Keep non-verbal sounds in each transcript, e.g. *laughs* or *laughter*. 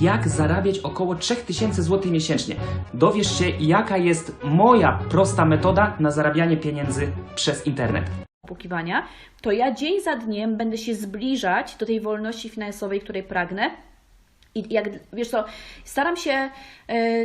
jak zarabiać około 3000 zł miesięcznie. Dowiesz się, jaka jest moja prosta metoda na zarabianie pieniędzy przez internet. to ja dzień za dniem będę się zbliżać do tej wolności finansowej, której pragnę. I jak wiesz co, staram się e,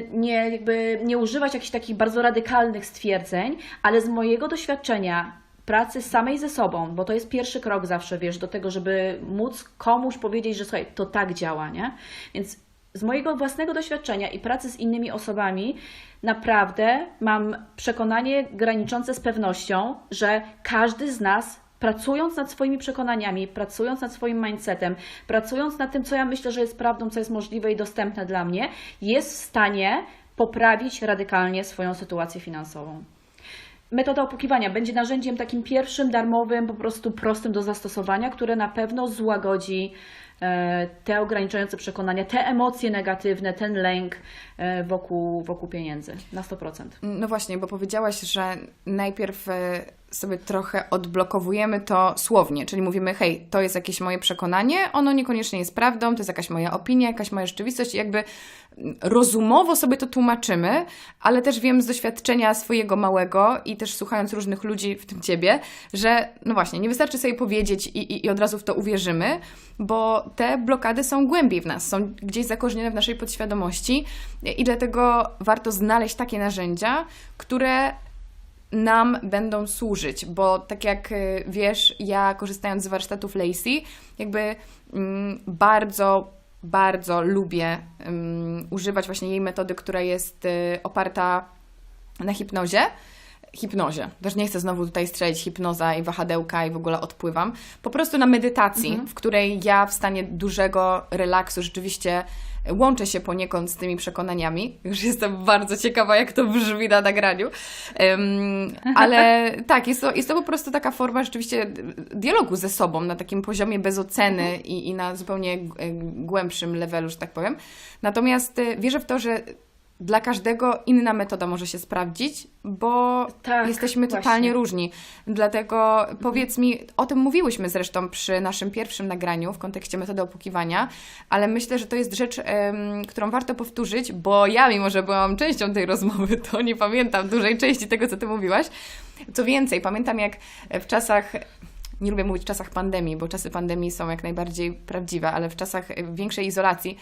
nie, jakby nie używać jakichś takich bardzo radykalnych stwierdzeń, ale z mojego doświadczenia pracy samej ze sobą, bo to jest pierwszy krok zawsze, wiesz, do tego, żeby móc komuś powiedzieć, że słuchaj, to tak działa, nie? Więc z mojego własnego doświadczenia i pracy z innymi osobami, naprawdę mam przekonanie graniczące z pewnością, że każdy z nas, pracując nad swoimi przekonaniami, pracując nad swoim mindsetem, pracując nad tym, co ja myślę, że jest prawdą, co jest możliwe i dostępne dla mnie, jest w stanie poprawić radykalnie swoją sytuację finansową. Metoda opłukiwania będzie narzędziem takim pierwszym, darmowym, po prostu prostym do zastosowania, które na pewno złagodzi e, te ograniczające przekonania, te emocje negatywne, ten lęk e, wokół, wokół pieniędzy na 100%. No właśnie, bo powiedziałaś, że najpierw e, sobie trochę odblokowujemy to słownie, czyli mówimy, hej, to jest jakieś moje przekonanie, ono niekoniecznie jest prawdą, to jest jakaś moja opinia, jakaś moja rzeczywistość i jakby rozumowo sobie to tłumaczymy, ale też wiem z doświadczenia swojego małego i też słuchając różnych ludzi, w tym Ciebie, że no właśnie, nie wystarczy sobie powiedzieć i, i, i od razu w to uwierzymy, bo te blokady są głębiej w nas, są gdzieś zakorzenione w naszej podświadomości i dlatego warto znaleźć takie narzędzia, które nam będą służyć, bo tak jak y, wiesz, ja korzystając z warsztatów Lacey, jakby mm, bardzo, bardzo lubię mm, używać właśnie jej metody, która jest y, oparta na hipnozie. Hipnozie. Też nie chcę znowu tutaj strzelić hipnoza i wahadełka i w ogóle odpływam. Po prostu na medytacji, w której ja w stanie dużego relaksu rzeczywiście łączę się poniekąd z tymi przekonaniami. Już jestem bardzo ciekawa, jak to brzmi na nagraniu. *laughs* Ale tak, jest to, jest to po prostu taka forma rzeczywiście dialogu ze sobą na takim poziomie bez oceny i, i na zupełnie e, głębszym levelu, że tak powiem. Natomiast e, wierzę w to, że dla każdego inna metoda może się sprawdzić, bo Tak, jesteśmy właśnie. totalnie różni. Dlatego powiedz mi, o tym mówiłyśmy zresztą przy naszym pierwszym nagraniu w kontekście metody opłukiwania, ale myślę, że to jest rzecz, em, którą warto powtórzyć, bo ja, mimo że byłam częścią tej rozmowy, *laughs* to nie pamiętam dużej części tego, co ty mówiłaś. Co więcej, pamiętam jak w czasach nie lubię mówić w czasach pandemii, bo czasy pandemii są jak najbardziej prawdziwe, ale w czasach większej izolacji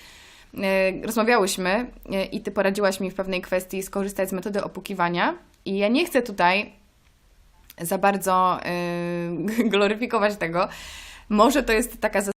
rozmawiałyśmy e, i ty poradziłaś mi w pewnej kwestii skorzystać z metody opłukiwania. I ja nie chcę tutaj za bardzo e, *laughs* gloryfikować tego. Może to jest taka